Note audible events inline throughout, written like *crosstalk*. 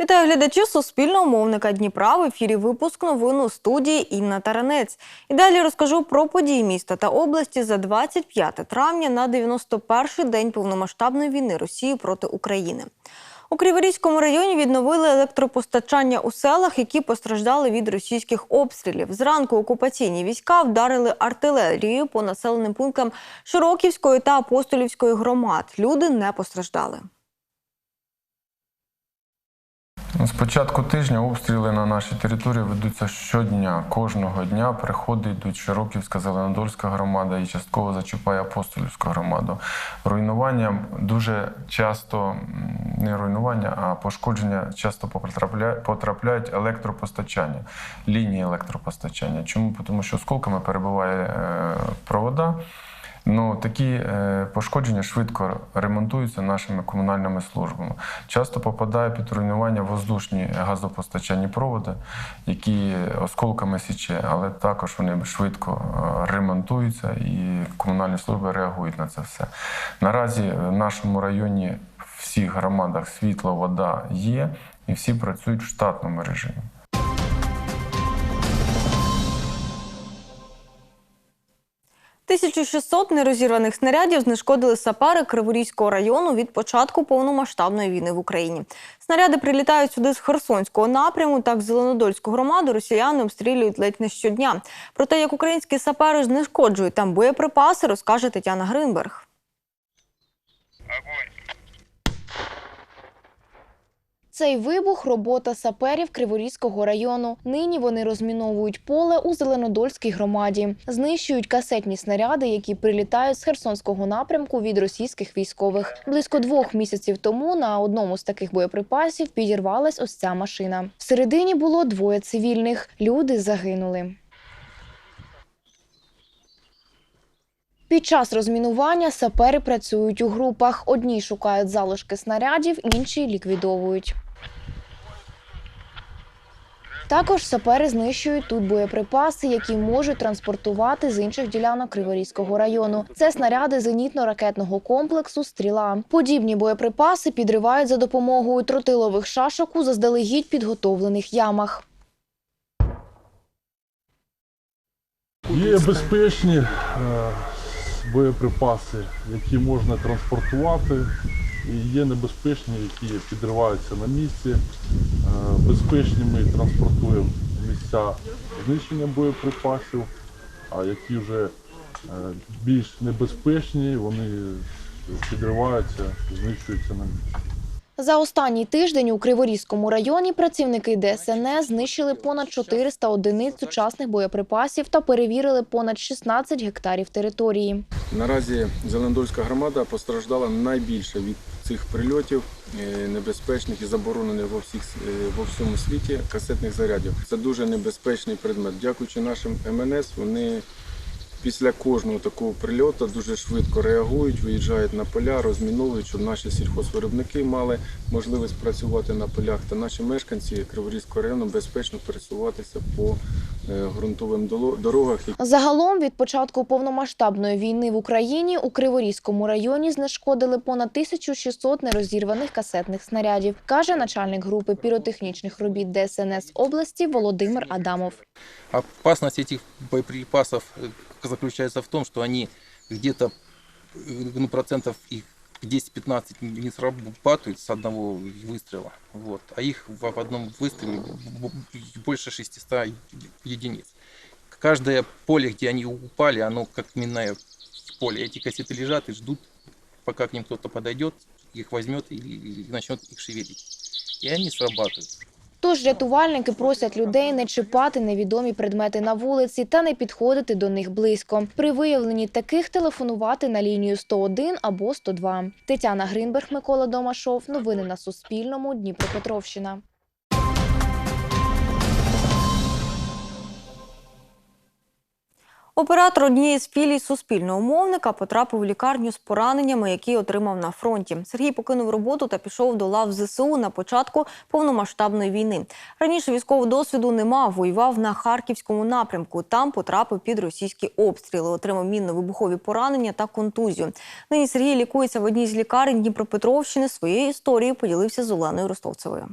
Вітаю глядачів Суспільного мовника Дніпра. В ефірі випуск новин у студії Інна Таранець. І далі розкажу про події міста та області за 25 травня на 91-й день повномасштабної війни Росії проти України. У Криворізькому районі відновили електропостачання у селах, які постраждали від російських обстрілів. Зранку окупаційні війська вдарили артилерією по населеним пунктам Широківської та Апостолівської громад. Люди не постраждали. З початку тижня обстріли на нашій території ведуться щодня. Кожного дня приходи йдуть Широківська, Зеленодольська громада і частково зачіпає Апостолівську громаду. Руйнування дуже часто не руйнування, а пошкодження часто потрапляють, електропостачання, лінії електропостачання. Чому? Тому що осколками перебуває е, провода. Ну, такі е, пошкодження швидко ремонтуються нашими комунальними службами. Часто попадає під руйнування воздушні газопостачальні проводи, які осколками січе, але також вони швидко е, ремонтуються і комунальні служби реагують на це все. Наразі в нашому районі в всіх громадах світло, вода є, і всі працюють в штатному режимі. – 1600 нерозірваних снарядів знешкодили сапери Криворізького району від початку повномасштабної війни в Україні. Снаряди прилітають сюди з Херсонського напряму, так Зеленодольську громаду росіяни обстрілюють ледь не щодня. Про те, як українські сапери знешкоджують там боєприпаси, розкаже Тетяна Гринберг. Цей вибух робота саперів Криворізького району. Нині вони розміновують поле у Зеленодольській громаді, знищують касетні снаряди, які прилітають з Херсонського напрямку від російських військових. Близько двох місяців тому на одному з таких боєприпасів підірвалась ось ця машина. Всередині було двоє цивільних. Люди загинули. Під час розмінування сапери працюють у групах. Одні шукають залишки снарядів, інші ліквідовують. Також сапери знищують тут боєприпаси, які можуть транспортувати з інших ділянок Криворізького району. Це снаряди зенітно-ракетного комплексу Стріла. Подібні боєприпаси підривають за допомогою тротилових шашок у заздалегідь підготовлених ямах. Є безпечні е, боєприпаси, які можна транспортувати, і є небезпечні, які підриваються на місці. Е, Безпечні ми транспортуємо місця знищення боєприпасів, а які вже е, більш небезпечні, вони підриваються, знищуються на місці. За останній тиждень у Криворізькому районі працівники ДСНС знищили понад 400 одиниць сучасних боєприпасів та перевірили понад 16 гектарів території. Наразі Зелендольська громада постраждала найбільше від цих прильотів е, небезпечних і заборонених во, всіх, е, во всьому світі касетних зарядів. Це дуже небезпечний предмет. Дякуючи нашим МНС, вони після кожного такого прильоту дуже швидко реагують, виїжджають на поля, розміновують, щоб наші сільхозвиробники мали можливість працювати на полях та наші мешканці Криворізького району безпечно пересуватися по е, ґрунтовим дорогах. Загалом від початку повномасштабної війни в Україні у Криворізькому районі знешкодили понад 1600 нерозірваних касетних снарядів, каже начальник групи піротехнічних робіт ДСНС області Володимир Адамов. Опасность этих боеприпасов заключается в том, что они где-то э, ну, процентов их 10-15 не срабатывают с одного выстрела. Вот. А их в одном выстреле больше 600 е- единиц. Каждое поле, где они упали, оно как минное поле. Эти кассеты лежат и ждут, пока к ним кто-то подойдет, их возьмет и начнет их шевелить. И они срабатывают. Тож рятувальники просять людей не чіпати невідомі предмети на вулиці та не підходити до них близько. При виявленні таких телефонувати на лінію 101 або 102. Тетяна Гринберг, Микола Домашов. Новини на Суспільному. Дніпропетровщина. Оператор однієї з філій суспільного мовника потрапив у лікарню з пораненнями, які отримав на фронті. Сергій покинув роботу та пішов до лав ЗСУ на початку повномасштабної війни. Раніше військового досвіду не мав, воював на харківському напрямку. Там потрапив під російські обстріли, отримав мінно-вибухові поранення та контузію. Нині Сергій лікується в одній з лікарень Дніпропетровщини. Своєю історією поділився з Оленою Ростовцевою.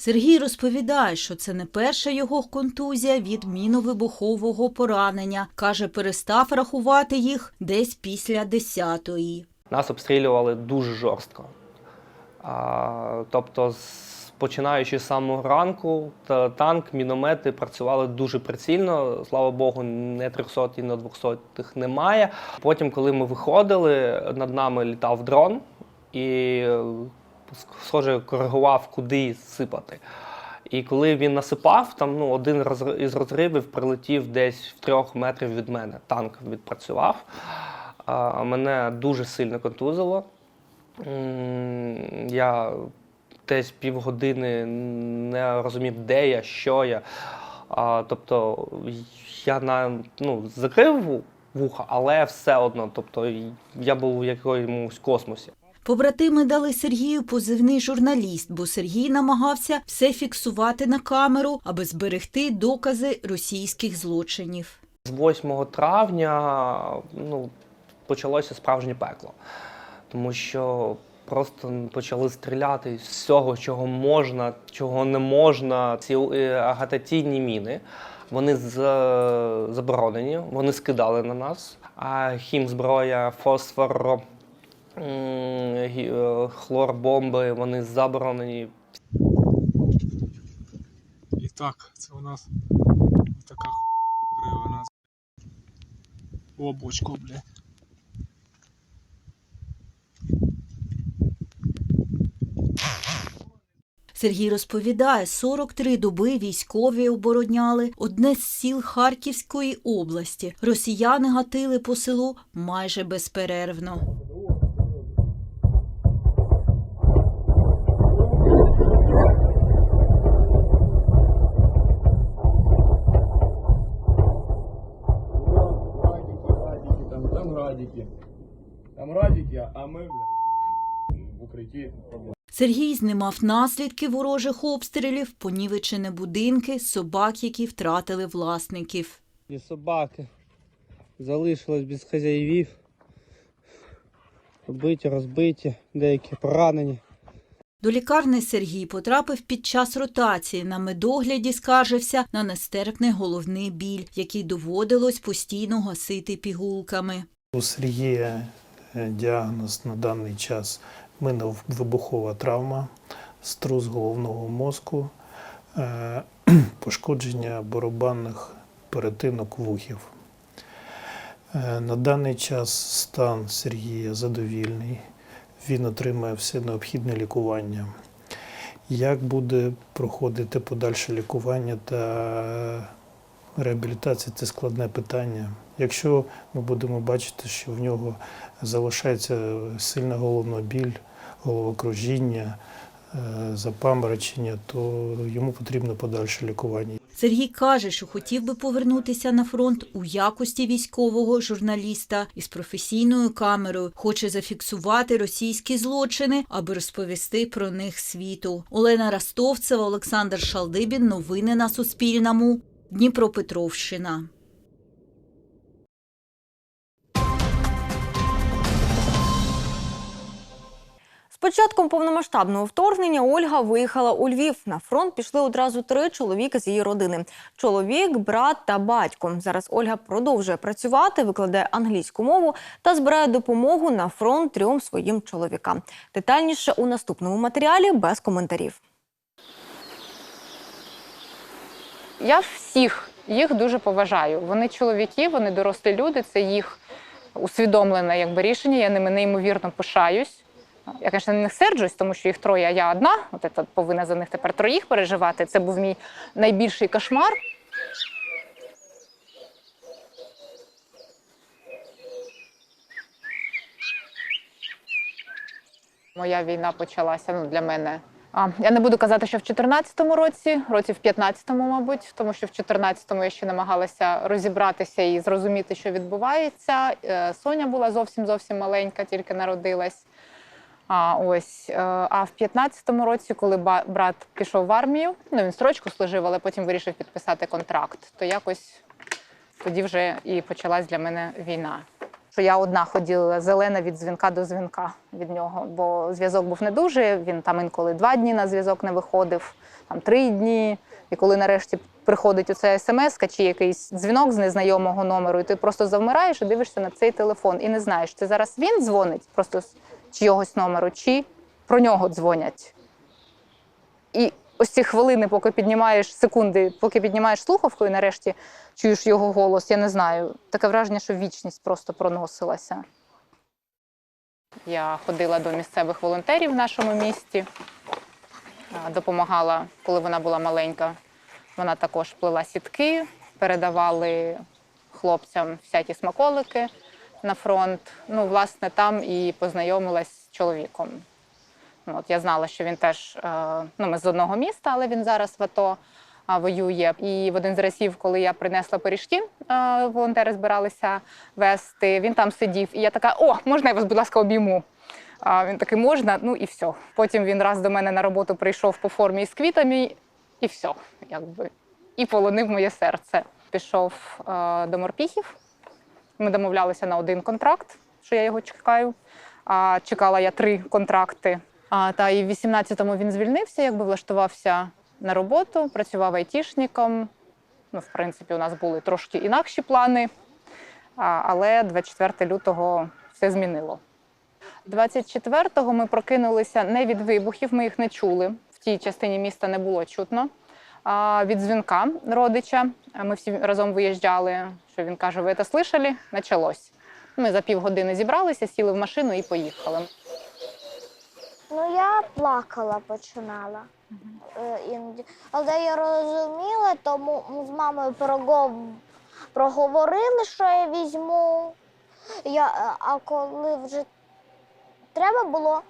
Сергій розповідає, що це не перша його контузія від міновибухового поранення. Каже, перестав рахувати їх десь після десятої. Нас обстрілювали дуже жорстко. А, тобто, починаючи з самого ранку, танк, міномети працювали дуже прицільно. Слава Богу, не 300 і не 200 немає. Потім, коли ми виходили, над нами літав дрон і, схоже, коригував, куди сипати. І коли він насипав, там ну, один із розривів прилетів десь в трьох метрів від мене. Танк відпрацював. А, мене дуже сильно контузило. Я десь півгодини не розумів, де я, що я. А, тобто я на, ну, закрив вуха, але все одно. Тобто я був у якомусь космосі. Побратими дали Сергію позивний журналіст, бо Сергій намагався все фіксувати на камеру, аби зберегти докази російських злочинів. З 8 травня ну, почалося справжнє пекло, тому що просто почали стріляти з всього, чого можна, чого не можна. Ці е, агатаційні міни. Вони з- заборонені, вони скидали на нас. А хімзброя, фосфор, е, хлорбомби, вони заборонені. І так, це у нас така хуйня нас. Облачко, блядь. Сергій розповідає, 43 доби військові обороняли одне з сіл Харківської області. Росіяни гатили по селу майже безперервно. В. Сергій знімав наслідки ворожих обстрілів, понівечені будинки, собак, які втратили власників. І собаки залишились без хазяїв. Побиті, розбиті, деякі поранені. До лікарні Сергій потрапив під час ротації. На медогляді скаржився на нестерпний головний біль, який доводилось постійно гасити пігулками. У Сергія е, діагноз на даний час миновибухова травма, струс головного мозку, е, *clears throat* пошкодження барабанних перетинок вухів. Е, На даний час стан Сергія задовільний. Він отримає все необхідне лікування. Як буде проходити подальше лікування та реабілітація це складне питання. Якщо ми будемо бачити, що в нього залишається сильна головна біль, головокружіння, е, запаморочення, то йому потрібно подальше лікування. Сергій каже, що хотів би повернутися на фронт у якості військового журналіста із професійною камерою. Хоче зафіксувати російські злочини, аби розповісти про них світу. Олена Ростовцева, Олександр Шалдибін. Новини на Суспільному. Дніпропетровщина. Початком повномасштабного вторгнення Ольга виїхала у Львів. На фронт пішли одразу три чоловіки з її родини: чоловік, брат та батько. Зараз Ольга продовжує працювати, викладає англійську мову та збирає допомогу на фронт трьом своїм чоловікам. Детальніше у наступному матеріалі без коментарів. Я всіх їх дуже поважаю. Вони чоловіки, вони дорослі люди, це їх усвідомлене якби, рішення. Я ними неймовірно пишаюсь. Я, звісно, не серджусь, тому що їх троє, а я одна. От я повинна за них тепер троїх переживати. Це був мій найбільший кошмар. Моя війна почалася ну, для мене. А, я не буду казати, що в 2014 році, році в 2015, мабуть, тому що в 2014 я ще намагалася розібратися і зрозуміти, що відбувається. Е, Соня була зовсім зовсім маленька, тільки народилась. А ось е, а в 15-му році, коли брат пішов в армію, ну він строчку служив, але потім вирішив підписати контракт, то якось тоді вже і почалась для мене війна. Що я одна ходила зелена від дзвінка до дзвінка від нього, бо зв'язок був не дуже. Він там інколи два дні на зв'язок не виходив, там три дні. І коли нарешті приходить оця смс чи якийсь дзвінок з незнайомого номеру, і ти просто завмираєш і дивишся на цей телефон, і не знаєш, це зараз він дзвонить просто чийогось номеру, чи про нього дзвонять. І ось ці хвилини, поки піднімаєш секунди, поки піднімаєш слухавку і нарешті чуєш його голос, я не знаю. Таке враження, що вічність просто проносилася. Я ходила до місцевих волонтерів в нашому місті, допомагала, коли вона була маленька. Вона також плела сітки, передавали хлопцям всякі смаколики на фронт. Ну, власне, там і познайомилась з чоловіком. Ну, От я знала, що він теж е, ну, ми з одного міста, але він зараз в АТО воює. І в один з разів, коли я принесла пиріжки, е, волонтери збиралися вести. Він там сидів, і я така: о, можна я вас, будь ласка, обійму. А він такий, можна, ну і все. Потім він раз до мене на роботу прийшов по формі з квітами, і все, якби. І полонив моє серце. Пішов е, до морпіхів. Ми домовлялися на один контракт, що я його чекаю. А чекала я три контракти. А, та і в 18-му він звільнився, якби влаштувався на роботу, працював айтішником. Ну, в принципі, у нас були трошки інакші плани. А, але 24 лютого все змінило. 24-го ми прокинулися не від вибухів, ми їх не чули. В тій частині міста не було чутно. Від дзвінка родича ми всі разом виїжджали. Що він каже: Ви це слышали? Началось. Ми за півгодини зібралися, сіли в машину і поїхали. Ну, я плакала починала е, іноді. Але я розуміла, тому з мамою проговорили, що я візьму. Я, е, а коли вже треба було,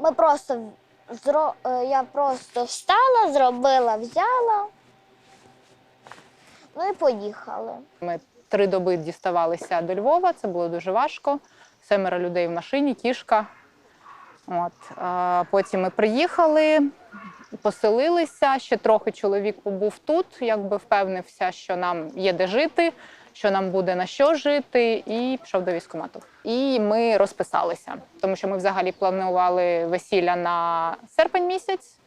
ми просто зро, е, я просто встала, зробила, взяла. Ну і поїхали. Ми три доби діставалися до Львова, це було дуже важко. Семеро людей в машині, кішка. От. Потім ми приїхали, поселилися. Ще трохи чоловік побув тут, якби впевнився, що нам є де жити, що нам буде на що жити, і пішов до військкомату. І ми розписалися, тому що ми взагалі планували весілля на серпень місяць,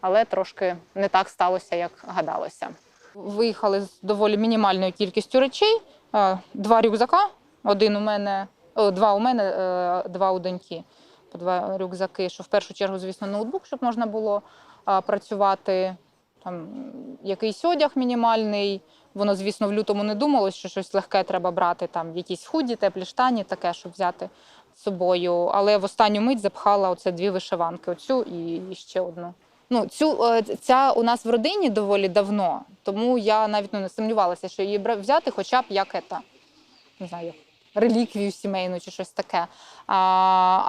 але трошки не так сталося, як гадалося. Виїхали з доволі мінімальною кількістю речей. Е, Два рюкзака, один у мене, два у мене, е, два у доньки. По два рюкзаки, що в першу чергу, звісно, ноутбук, щоб можна було працювати. Там якийсь одяг мінімальний. Воно, звісно, в лютому не думалось, що щось легке треба брати, там якісь худі, теплі штані, таке, щоб взяти з собою. Але в останню мить запхала оце дві вишиванки: оцю і ще одну. Ну, цю е, ця у нас в родині доволі давно, тому я навіть ну, не сумнівалася, що її взяти, хоча б як ета, не знаю, реліквію сімейну чи щось таке. А,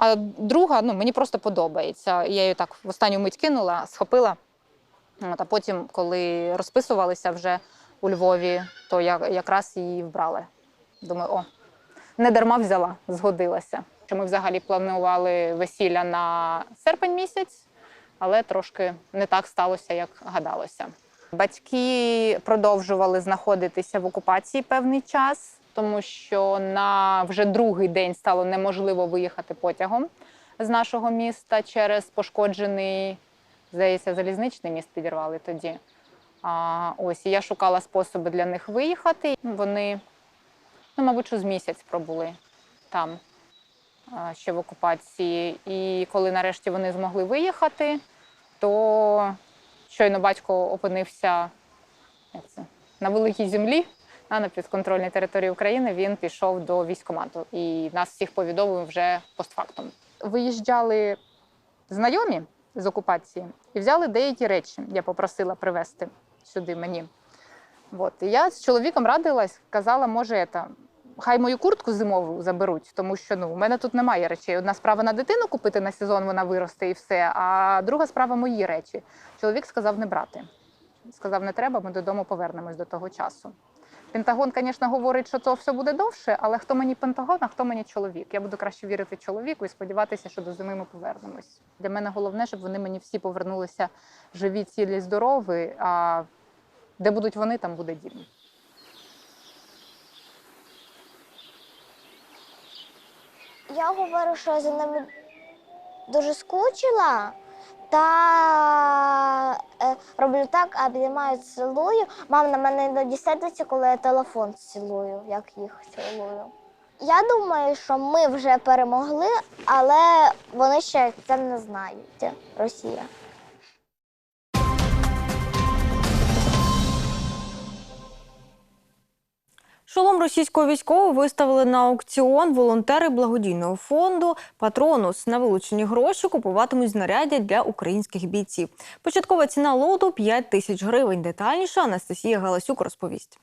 а друга, ну мені просто подобається. Я її так в останню мить кинула, схопила. От, а потім, коли розписувалися вже у Львові, то я якраз її вбрали. Думаю, о, не дарма взяла, згодилася. Ми взагалі планували весілля на серпень місяць, але трошки не так сталося, як гадалося. Батьки продовжували знаходитися в окупації певний час, тому що на вже другий день стало неможливо виїхати потягом з нашого міста через пошкоджений, здається, залізничний міст підірвали тоді. А, ось і я шукала способи для них виїхати. Вони, ну, мабуть, що з місяць пробули там ще в окупації. І коли нарешті вони змогли виїхати, то щойно батько опинився як це, на великій землі, на підконтрольній території України, він пішов до військкомату. І нас всіх повідомив вже постфактум. Виїжджали знайомі з окупації і взяли деякі речі. Я попросила привезти сюди мені. От. І я з чоловіком радилась, казала, може, це, хай мою куртку зимову заберуть, тому що ну, у мене тут немає речей. Одна справа на дитину купити на сезон, вона виросте і все, а друга справа мої речі. Чоловік сказав не брати. Сказав, не треба, ми додому повернемось до того часу. Пентагон, звісно, говорить, що це все буде довше, але хто мені Пентагон, а хто мені чоловік? Я буду краще вірити чоловіку і сподіватися, що до зими ми повернемось. Для мене головне, щоб вони мені всі повернулися живі, цілі, здорові. А де будуть вони, там буде дім. Я говорю, що я за ними дуже скучила. Та е, роблю так, обіймаю, цілую. Мама на мене іноді сердиться, коли я телефон цілую, як їх цілую. Я думаю, що ми вже перемогли, але вони ще це не знають. Росія. Шолом російського військового виставили на аукціон волонтери благодійного фонду Патронус. На вилучені гроші купуватимуть знаряддя для українських бійців. Початкова ціна лоту 5 тисяч гривень. Детальніше Анастасія Галасюк розповість.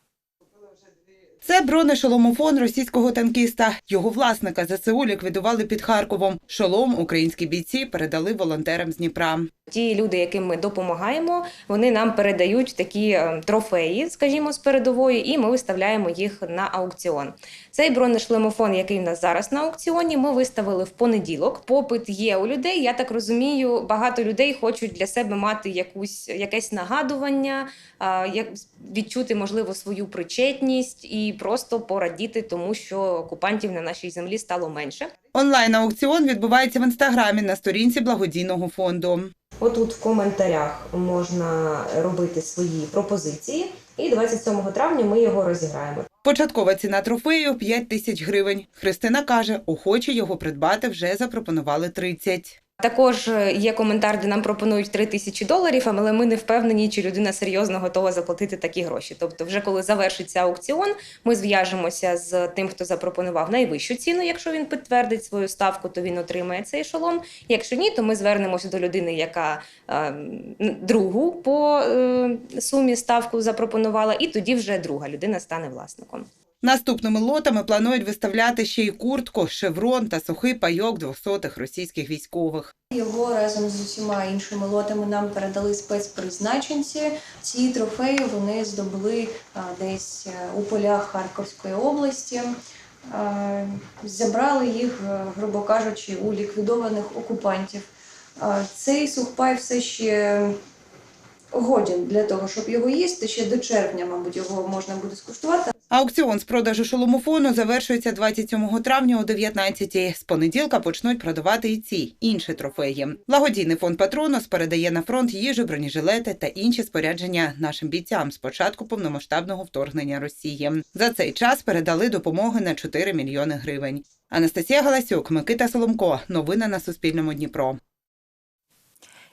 Це бронешоломофон російського танкіста. Його власника ЗСУ ліквідували під Харковом. Шолом українські бійці передали волонтерам з Дніпра. Ті люди, яким ми допомагаємо, вони нам передають такі е, трофеї, скажімо, з передової, і ми виставляємо їх на аукціон. Цей бронешлемофон, який в нас зараз на аукціоні, ми виставили в понеділок. Попит є у людей. Я так розумію, багато людей хочуть для себе мати якусь якесь нагадування, як відчути можливо свою причетність і просто порадіти, тому що окупантів на нашій землі стало менше. Онлайн аукціон відбувається в інстаграмі на сторінці благодійного фонду. Отут в коментарях можна робити свої пропозиції, і 27 травня ми його розіграємо. Початкова ціна трофею 5 тисяч гривень. Христина каже, охочі його придбати вже запропонували 30. Також е, є коментар, де нам пропонують 3 тисячі доларів, але ми не впевнені, чи людина серйозно готова заплатити такі гроші. Тобто, вже коли завершиться аукціон, ми зв'яжемося з тим, хто запропонував найвищу ціну. Якщо він підтвердить свою ставку, то він отримає цей шолом. Якщо ні, то ми звернемося до людини, яка е, другу по е, сумі ставку запропонувала, і тоді вже друга людина стане власником. Наступними лотами планують виставляти ще й куртку, шеврон та сухий пайок двохсотих російських військових. Його разом з усіма іншими лотами нам передали спецпризначенці. Ці трофеї вони здобули десь е, у полях Харківської області. Забрали їх, е, грубо кажучи, у ліквідованих окупантів. Цей сухпай все ще годен для того, щоб його їсти. Ще до червня, мабуть, його можна буде скуштувати. Аукціон з продажу шоломофону завершується 27 травня о 19 З понеділка почнуть продавати і ці інші трофеї. Благодійний фонд Патронус передає на фронт їжу, бронежилети та інші спорядження нашим бійцям з початку повномасштабного вторгнення Росії. За цей час передали допомоги на 4 мільйони гривень. Анастасія Галасюк, Микита Соломко. Новини на Суспільному Дніпро.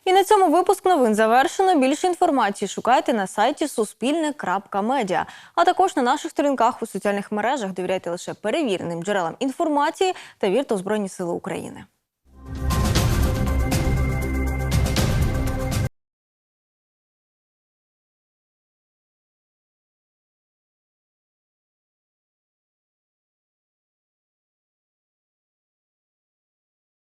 І на цьому випуск новин завершено. Більше інформації шукайте на сайті суспільне.медіа, а також на наших сторінках у соціальних мережах. Довіряйте лише перевіреним джерелам інформації та вірте у Збройні Сили України.